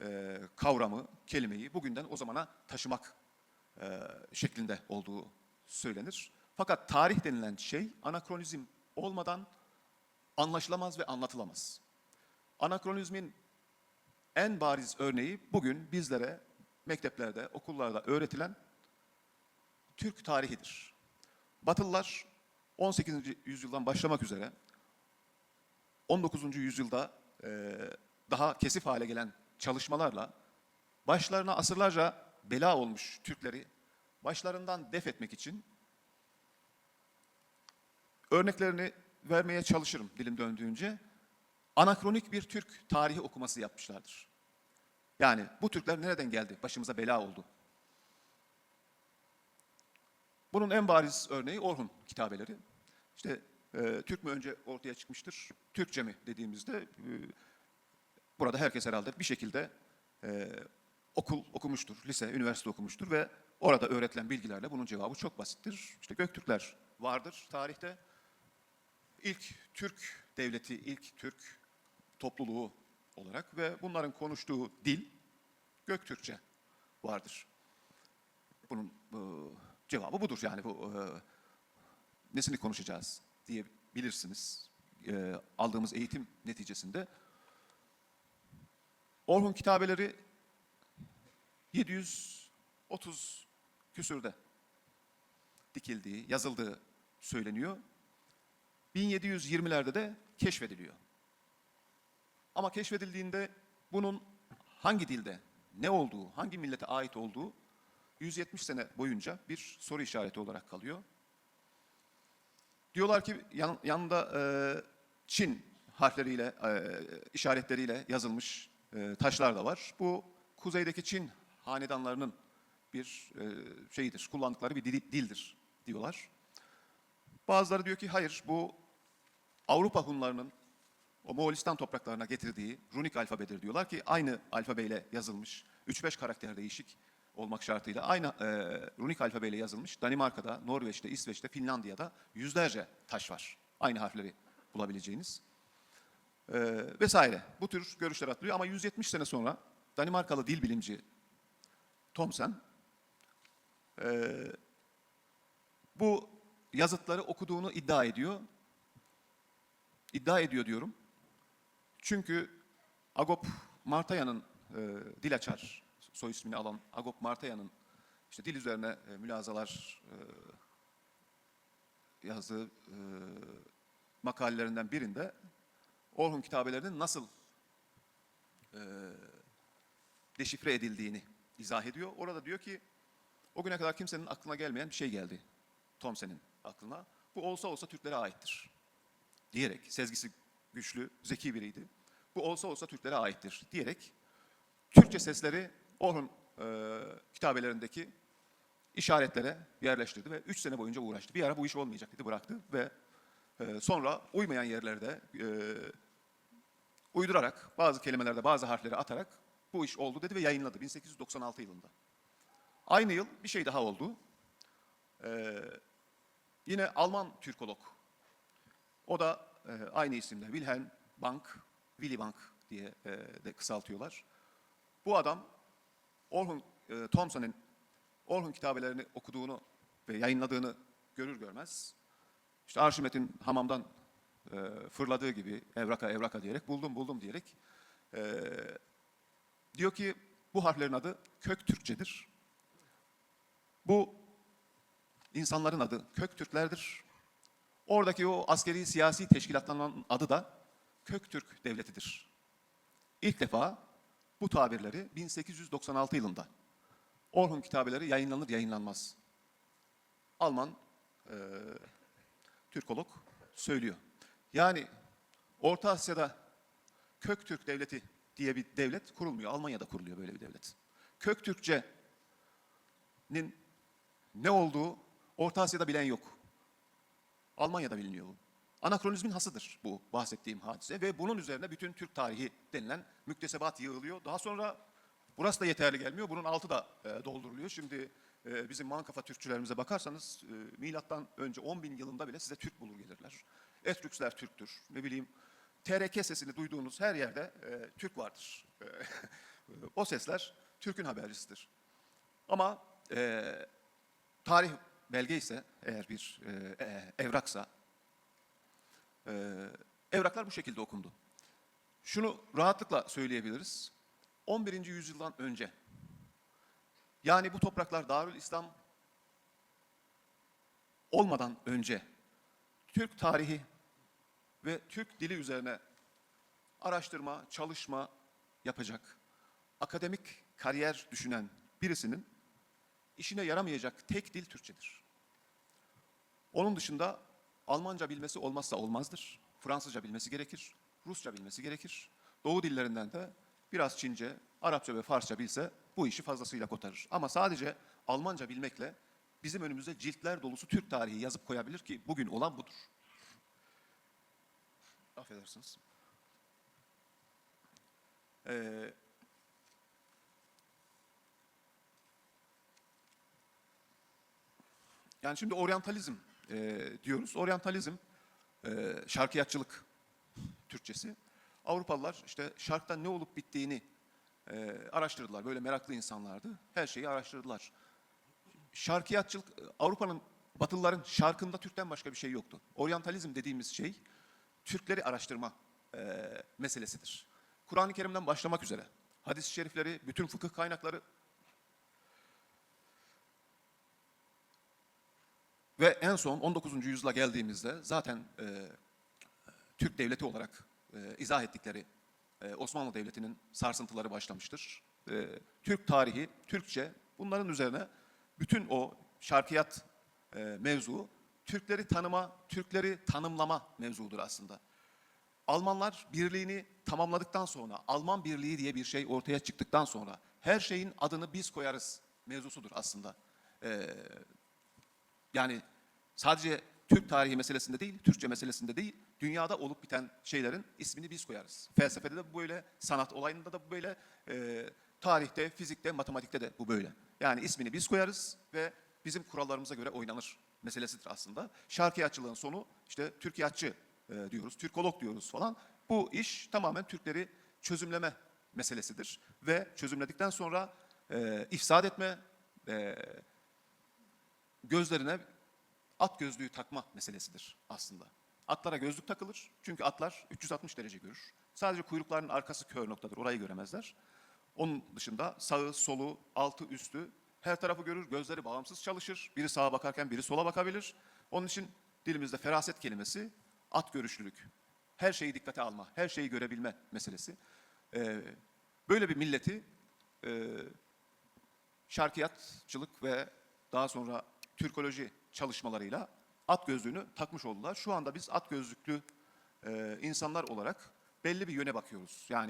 e, kavramı, kelimeyi bugünden o zamana taşımak e, şeklinde olduğu söylenir. Fakat tarih denilen şey anakronizm olmadan anlaşılamaz ve anlatılamaz. Anakronizmin en bariz örneği bugün bizlere mekteplerde, okullarda öğretilen Türk tarihidir. Batılılar 18. yüzyıldan başlamak üzere 19. yüzyılda e, daha kesif hale gelen çalışmalarla başlarına asırlarca bela olmuş Türkleri başlarından def etmek için örneklerini vermeye çalışırım dilim döndüğünce. Anakronik bir Türk tarihi okuması yapmışlardır. Yani bu Türkler nereden geldi? Başımıza bela oldu. Bunun en bariz örneği Orhun kitabeleri. İşte e, Türk mü önce ortaya çıkmıştır, Türkçe mi dediğimizde e, burada herkes herhalde bir şekilde e, okul okumuştur, lise, üniversite okumuştur ve orada öğretilen bilgilerle bunun cevabı çok basittir. İşte Göktürkler vardır tarihte. İlk Türk devleti, ilk Türk topluluğu olarak ve bunların konuştuğu dil Göktürkçe vardır. Bunun e, cevabı budur yani bu e, nesini konuşacağız diyebilirsiniz. E, aldığımız eğitim neticesinde. Orhun kitabeleri 730 küsürde dikildiği, yazıldığı söyleniyor. 1720'lerde de keşfediliyor. Ama keşfedildiğinde bunun hangi dilde, ne olduğu, hangi millete ait olduğu 170 sene boyunca bir soru işareti olarak kalıyor. Diyorlar ki yan, yanında e, Çin harfleriyle, e, işaretleriyle yazılmış e, taşlar da var. Bu kuzeydeki Çin hanedanlarının bir e, şeyidir, kullandıkları bir dil- dildir diyorlar. Bazıları diyor ki hayır bu Avrupa Hunlarının o Moğolistan topraklarına getirdiği runik alfabedir diyorlar ki aynı alfabeyle yazılmış 3-5 karakter değişik olmak şartıyla aynı e, runik alfabeyle yazılmış Danimarka'da, Norveç'te, İsveç'te, Finlandiya'da yüzlerce taş var. Aynı harfleri bulabileceğiniz. E, vesaire. Bu tür görüşler atılıyor ama 170 sene sonra Danimarkalı dil bilimci Thomsen e, bu yazıtları okuduğunu iddia ediyor. İddia ediyor diyorum. Çünkü Agop Martaya'nın e, dil açar soy ismini alan Agop Martaya'nın işte dil üzerine e, mülazalar e, yazdığı e, makalelerinden birinde Orhun kitabelerinin nasıl e, deşifre edildiğini izah ediyor. Orada diyor ki o güne kadar kimsenin aklına gelmeyen bir şey geldi Thomsen'in aklına. Bu olsa olsa Türklere aittir diyerek sezgisi güçlü, zeki biriydi. Bu olsa olsa Türklere aittir diyerek Türkçe sesleri Orhun e, kitabelerindeki işaretlere yerleştirdi ve üç sene boyunca uğraştı. Bir ara bu iş olmayacak dedi, bıraktı ve e, sonra uymayan yerlerde e, uydurarak, bazı kelimelerde bazı harfleri atarak bu iş oldu dedi ve yayınladı 1896 yılında. Aynı yıl bir şey daha oldu. E, yine Alman Türkolog o da e, aynı isimle Wilhelm Bank, Willy Bank diye e, de kısaltıyorlar. Bu adam Orhun e, Thompson'ın Orhun kitabelerini okuduğunu ve yayınladığını görür görmez işte Arşimet'in hamamdan e, fırladığı gibi evraka evraka diyerek buldum buldum diyerek e, diyor ki bu harflerin adı kök Türkçedir. Bu insanların adı kök Türklerdir. Oradaki o askeri siyasi teşkilatların adı da Köktürk Devleti'dir. İlk defa bu tabirleri 1896 yılında Orhun kitabeleri yayınlanır yayınlanmaz. Alman e, Türkolog söylüyor. Yani Orta Asya'da Köktürk Devleti diye bir devlet kurulmuyor. Almanya'da kuruluyor böyle bir devlet. Köktürkçe'nin ne olduğu Orta Asya'da bilen yok. Almanya'da biliniyor bu. Anakronizmin hasıdır bu bahsettiğim hadise ve bunun üzerine bütün Türk tarihi denilen müktesebat yığılıyor. Daha sonra burası da yeterli gelmiyor. Bunun altı da e, dolduruluyor. Şimdi e, bizim Mankafa Türkçülerimize bakarsanız e, milattan önce 10 bin yılında bile size Türk bulur gelirler. Etrüksler Türktür. Ne bileyim TRK sesini duyduğunuz her yerde e, Türk vardır. E, O sesler Türk'ün habercisidir. Ama e, tarih belge ise eğer bir e, e, evraksa e, evraklar bu şekilde okundu. Şunu rahatlıkla söyleyebiliriz. 11. yüzyıldan önce yani bu topraklar Darül İslam olmadan önce Türk tarihi ve Türk dili üzerine araştırma, çalışma yapacak, akademik kariyer düşünen birisinin işine yaramayacak tek dil Türkçedir. Onun dışında Almanca bilmesi olmazsa olmazdır. Fransızca bilmesi gerekir, Rusça bilmesi gerekir. Doğu dillerinden de biraz Çince, Arapça ve Farsça bilse bu işi fazlasıyla kotarır. Ama sadece Almanca bilmekle bizim önümüze ciltler dolusu Türk tarihi yazıp koyabilir ki bugün olan budur. Affedersiniz. Ee, yani şimdi oryantalizm e, diyoruz. Oryantalizm e, şarkiyatçılık Türkçesi. Avrupalılar işte şarkta ne olup bittiğini e, araştırdılar. Böyle meraklı insanlardı. Her şeyi araştırdılar. Şarkiyatçılık Avrupa'nın Batılıların şarkında Türk'ten başka bir şey yoktu. Oryantalizm dediğimiz şey Türkleri araştırma e, meselesidir. Kur'an-ı Kerim'den başlamak üzere hadis-i şerifleri, bütün fıkıh kaynakları ve en son 19. yüzyıla geldiğimizde zaten e, Türk devleti olarak e, izah ettikleri e, Osmanlı Devleti'nin sarsıntıları başlamıştır. E, Türk tarihi, Türkçe bunların üzerine bütün o şarkiyat e, mevzu Türkleri tanıma, Türkleri tanımlama mevzudur aslında. Almanlar birliğini tamamladıktan sonra, Alman birliği diye bir şey ortaya çıktıktan sonra her şeyin adını biz koyarız mevzusudur aslında. Ee, yani sadece Türk tarihi meselesinde değil, Türkçe meselesinde değil, dünyada olup biten şeylerin ismini biz koyarız. Felsefede de bu böyle, sanat olayında da bu böyle, e, tarihte, fizikte, matematikte de bu böyle. Yani ismini biz koyarız ve bizim kurallarımıza göre oynanır meselesidir aslında. Şarkiyatçılığın sonu işte Türkiyatçı e, diyoruz, Türkolog diyoruz falan. Bu iş tamamen Türkleri çözümleme meselesidir. Ve çözümledikten sonra e, ifsad etme, e, gözlerine at gözlüğü takma meselesidir aslında. Atlara gözlük takılır çünkü atlar 360 derece görür. Sadece kuyruklarının arkası kör noktadır, orayı göremezler. Onun dışında sağı, solu, altı, üstü her tarafı görür, gözleri bağımsız çalışır. Biri sağa bakarken biri sola bakabilir. Onun için dilimizde feraset kelimesi at görüşlülük. Her şeyi dikkate alma, her şeyi görebilme meselesi. Ee, böyle bir milleti e, şarkiyatçılık ve daha sonra Türkoloji çalışmalarıyla at gözlüğünü takmış oldular. Şu anda biz at gözlüklü e, insanlar olarak belli bir yöne bakıyoruz. Yani